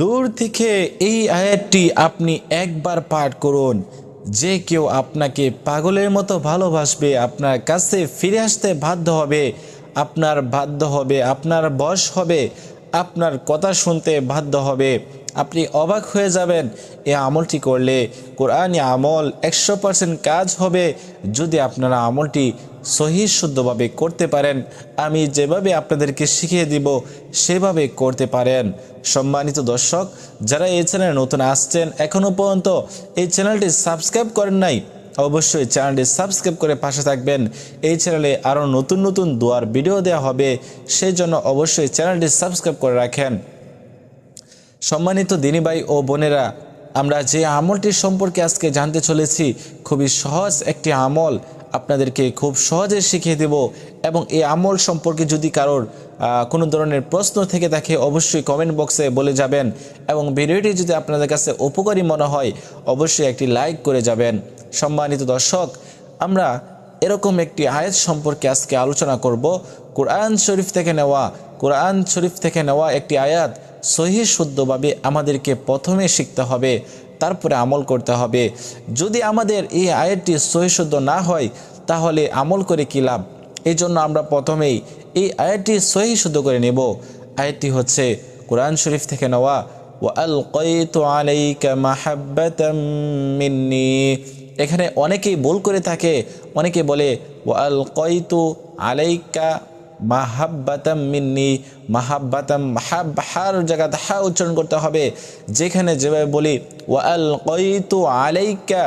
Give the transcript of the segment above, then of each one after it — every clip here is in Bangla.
দূর থেকে এই আয়াতটি আপনি একবার পাঠ করুন। যে কেউ আপনাকে পাগলের মতো ভালোবাসবে, আপনার কাছে ফিরে আসতে বাধ্য হবে, আপনার বাধ্য হবে, আপনার বশ হবে, আপনার কথা শুনতে বাধ্য হবে। আপনি অবাক হয়ে যাবেন, এ আমলটি করলে কোরআনি আমল একশো পার্সেন্ট কাজ হবে। যদি আপনারা আমলটি সহি শুদ্ধভাবে করতে পারেন। আমি যেভাবে আপনাদেরকে শিখিয়ে দিব, সেভাবে করতে পারেন। সম্মানিত দর্শক, যারা এই চ্যানেলে নতুন আসছেন এখনও পর্যন্ত এই চ্যানেলটি সাবস্ক্রাইব করেন নাই, অবশ্যই চ্যানেলটি সাবস্ক্রাইব করে পাশে থাকবেন। এই চ্যানেলে আরও নতুন নতুন দোয়ার ভিডিও দেওয়া হবে সেই জন্য অবশ্যই চ্যানেলটি সাবস্ক্রাইব করে রাখেন। সম্মানিত দিনী ভাই ও বোনেরা, আমরা যে আমলটির সম্পর্কে আজকে জানতে চলেছি, খুবই সহজ একটি আমল। আপনাদেরকে খুব সহজে শিখিয়ে দেব এবং এই আমল সম্পর্কে যদি কারোর কোনো ধরনের প্রশ্ন থেকে থাকে, অবশ্যই কমেন্ট বক্সে বলে যাবেন এবং ভিডিওটি যদি আপনাদের কাছে উপকারী মনে হয়, অবশ্যই একটি লাইক করে যাবেন। সম্মানিত দর্শক, আমরা এরকম একটি আয়াত সম্পর্কে আজকে আলোচনা করব। কোরআন শরীফ থেকে নেওয়া, কোরআন শরীফ থেকে নেওয়া একটি আয়াত সহি শুদ্ধভাবে আমাদেরকে প্রথমে শিখতে হবে। তারপরে আমল করতে হবে যদি আমাদের এই আয়াতটি সহি শুদ্ধ না হয় তাহলে আমল করে কী লাভ এই জন্য আমরা প্রথমেই এই আয়াতটি সহি শুদ্ধ করে নেব আয়াতটি হচ্ছে কোরআন শরীফ থেকে নেওয়া وألقيت عليك محبة مني এখানে অনেকেই ভুল করে থাকে অনেকে বলে ওয়ালকয়তু আলাইকা মাহাব্বাতাম মিন্নি, মাহাব্বাতাম হার জায়গাতে হা উচ্চারণ করতে হবে। যেখানে যেভাবে বলি, ওয়াল কয়তু আলাইকা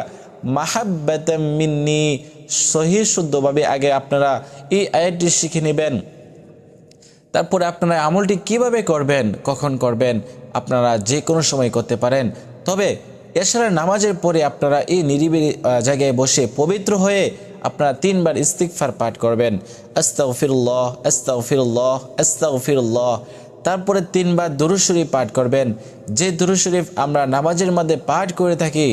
মাহাব্বাতাম মিন্নি, সহি শুদ্ধভাবে আগে আপনারা এই আয়াতটি শিখে নেবেন। তারপরে আপনারা আমলটি কীভাবে করবেন, কখন করবেন, আপনারা যে কোনো সময় করতে পারেন। তবে এছাড়া নামাজের পরে আপনারা এই নিরিবিলি জায়গায় বসে পবিত্র হয়ে আপনারা তিনবার ইস্তিকফার পাঠ করবেন আস্তাগফিরুল্লাহ আস্তাগফিরুল্লাহ আস্তাগফিরুল্লাহ তারপরে তিনবার দুরুশরীফ পাঠ করবেন যে দুরুশরীফ আমরা নামাজের মধ্যে পাঠ করে থাকি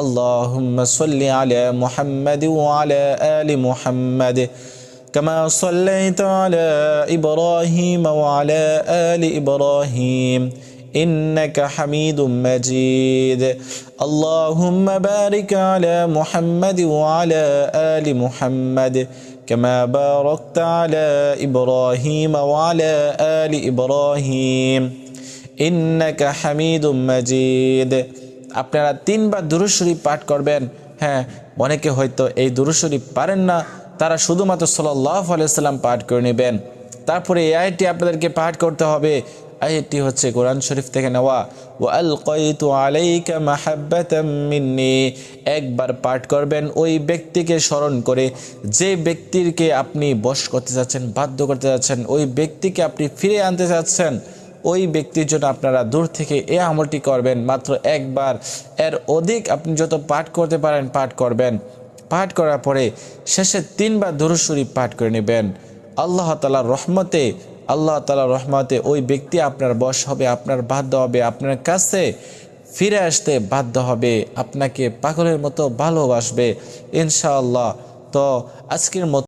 আল্লাহুম্মা সাল্লি আলা মুহাম্মাদি ওয়া আলা আলি মুহাম্মাদ كما صليت على إبراهيم وعلى آل إبراهيم إنك حميد مجيد اللهم بارك على محمد وعلى آل محمد كما باركت على إبراهيم وعلى آل إبراهيم إنك حميد مجيد আপনারা তিনবার দুরুশরীফ পাঠ করবেন হ্যাঁ অনেকে হয়তো এই দুরুশরীফ পারেন না তারা শুধুমাত্র সাল্লাহ আলাইসাল্লাম পাঠ করে নেবেন তারপরে এই আয়টি আপনাদেরকে পাঠ করতে হবে আয়াতটি হচ্ছে কোরআন শরীফ থেকে নেওয়া। ও আল কয়তু আলাইকা মাহাব্বাতাম মিন্নি একবার পাঠ করবেন, ওই ব্যক্তিকে স্মরণ করে যে ব্যক্তিকে আপনি বশ করতে চাচ্ছেন বাধ্য করতে চাচ্ছেন ওই ব্যক্তিকে আপনি ফিরে আনতে চাচ্ছেন ওই ব্যক্তির জন্য আপনারা দূর থেকে এ আমলটি করবেন। মাত্র একবার, এর অধিক আপনি যত পাঠ করতে পারেন, পাঠ করবেন। পাঠ করার পরে শেষে তিনবার দুরুশরীফ পাঠ করে নেবেন। আল্লাহ তালার রহমতে আল্লাহ তালা রহমাতে ওই ব্যক্তি আপনার বশ হবে, আপনার বাধ্য হবে, আপনার কাছে ফিরে আসতে বাধ্য হবে, আপনাকে পাগলের মতো ভালোবাসবে, ইনশাআল্লাহ। তো আজকের মতো